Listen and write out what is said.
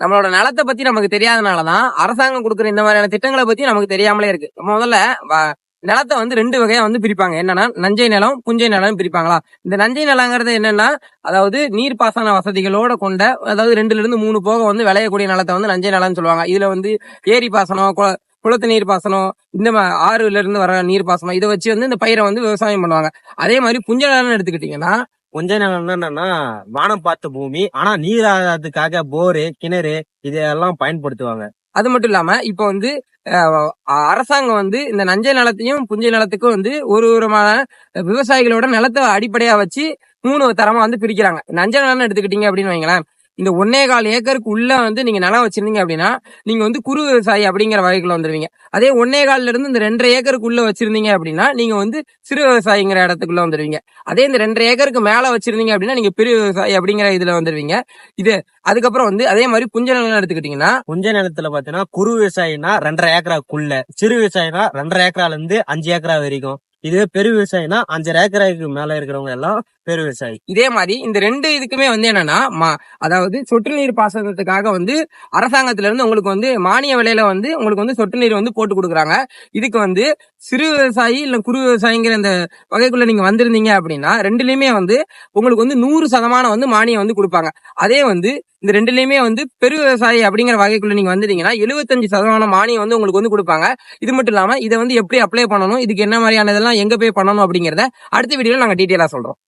நம்மளோட நிலத்தை பத்தி நமக்கு தெரியாதனால தான் அரசாங்கம் கொடுக்குற இந்த மாதிரியான திட்டங்களை பத்தி நமக்கு தெரியாமலே இருக்கு. முதல்ல வ- நிலத்தை வந்து ரெண்டு வகையா வந்து பிரிப்பாங்க. என்னன்னா நஞ்சை நிலம் புஞ்சை நிலம் பிரிப்பாங்களா? இந்த நஞ்சை நிலங்கிறது என்னன்னா அதாவது நீர் பாசன வசதிகளோட கொண்ட அதாவது ரெண்டுல இருந்து மூணு போக வந்து விளையக்கூடிய நிலத்தை வந்து நஞ்சை நிலம்னு சொல்லுவாங்க. இதுல வந்து ஏரி பாசனம் குள குளத்து நீர் பாசனம் இந்த ஆறுல இருந்து வர நீர் பாசனம் இதை வச்சு வந்து இந்த பயிரை வந்து விவசாயம் பண்ணுவாங்க. அதே மாதிரி புஞ்ச நிலம்னு எடுத்துக்கிட்டீங்கன்னா கொஞ்ச நாள் என்னன்னா வானம் பார்த்த பூமி ஆனா நீர் போரு கிணறு இதெல்லாம் பயன்படுத்துவாங்க. அது மட்டும் இல்லாம இப்போ வந்து அரசாங்கம் வந்து இந்த நஞ்சை நிலத்தையும் புஞ்சை நிலத்துக்கும் வந்து ஒரு விதமான விவசாயிகளோட நிலத்தை அடிப்படையா வச்சு மூணு தரமா வந்து பிரிக்கிறாங்க. நஞ்சை நிலம்னு எடுத்துக்கிட்டீங்க அப்படின்னு வைங்களேன். இந்த ஒன்னே கால் ஏக்கருக்கு உள்ள வந்து நீங்க நிலம் வச்சிருந்தீங்க அப்படின்னா நீங்க வந்து குறு விவசாயி அப்படிங்கிற வகைக்குள்ள வந்துருவீங்க. அதே ஒன்னே கால்ல இருந்து இந்த ரெண்டரை ஏக்கருக்கு உள்ள வச்சிருந்தீங்க அப்படின்னா நீங்க வந்து சிறு விவசாயிங்கிற இடத்துக்குள்ள வந்துருவீங்க. அதே இந்த ரெண்டரை ஏக்கருக்கு மேல வச்சிருந்தீங்க அப்படின்னா நீங்க பெரிய விவசாயி அப்படிங்கிற இதுல வந்துருவீங்க. இது அதுக்கப்புறம் வந்து அதே மாதிரி புஞ்ச நிலம் எடுத்துக்கிட்டீங்கன்னா புஞ்ச நிலத்துல பாத்தீங்கன்னா குறு விவசாயினா ரெண்டரை ஏக்கராக்குள்ள சிறு விவசாயினா ரெண்டரை ஏக்கரால இருந்து அஞ்சு ஏக்கரா வரைக்கும். இதுவே பெரு விவசாயினா அஞ்சரை ஏக்கராக்கு மேல இருக்கிறவங்க எல்லாம் பெரு விவசாயி இதே மாதிரி இந்த ரெண்டு இதுக்குமே வந்து என்னன்னா மா- அதாவது சொட்டு நீர் பாசனத்துக்காக வந்து அரசாங்கத்துல இருந்து உங்களுக்கு வந்து மானிய விலையில வந்து உங்களுக்கு வந்து சொட்டு நீர் வந்து போட்டு கொடுக்குறாங்க. இதுக்கு வந்து சிறு விவசாயி இல்ல குறு விவசாயிங்கிற இந்த வகைக்குள்ள நீங்க வந்திருந்தீங்க அப்படின்னா ரெண்டுலயுமே வந்து உங்களுக்கு வந்து நூறு சதமானம் வந்து மானியம் வந்து கொடுப்பாங்க. அதே வந்து இந்த ரெண்டுலயுமே வந்து பெரு விவசாயி அப்படிங்கிற வகைக்குள்ள நீங்க வந்துட்டீங்கன்னா எழுபத்தஞ்சு சதமான மானியம் வந்து உங்களுக்கு வந்து கொடுப்பாங்க. இது மட்டும் இல்லாம இதை வந்து எப்படி அப்ளை பண்ணணும் இதுக்கு என்ன மாதிரியான இதெல்லாம் எங்க போய் பண்ணணும் அப்படிங்கறத அடுத்த வீடியோல நாங்க டீட்டெயிலா சொல்றோம்.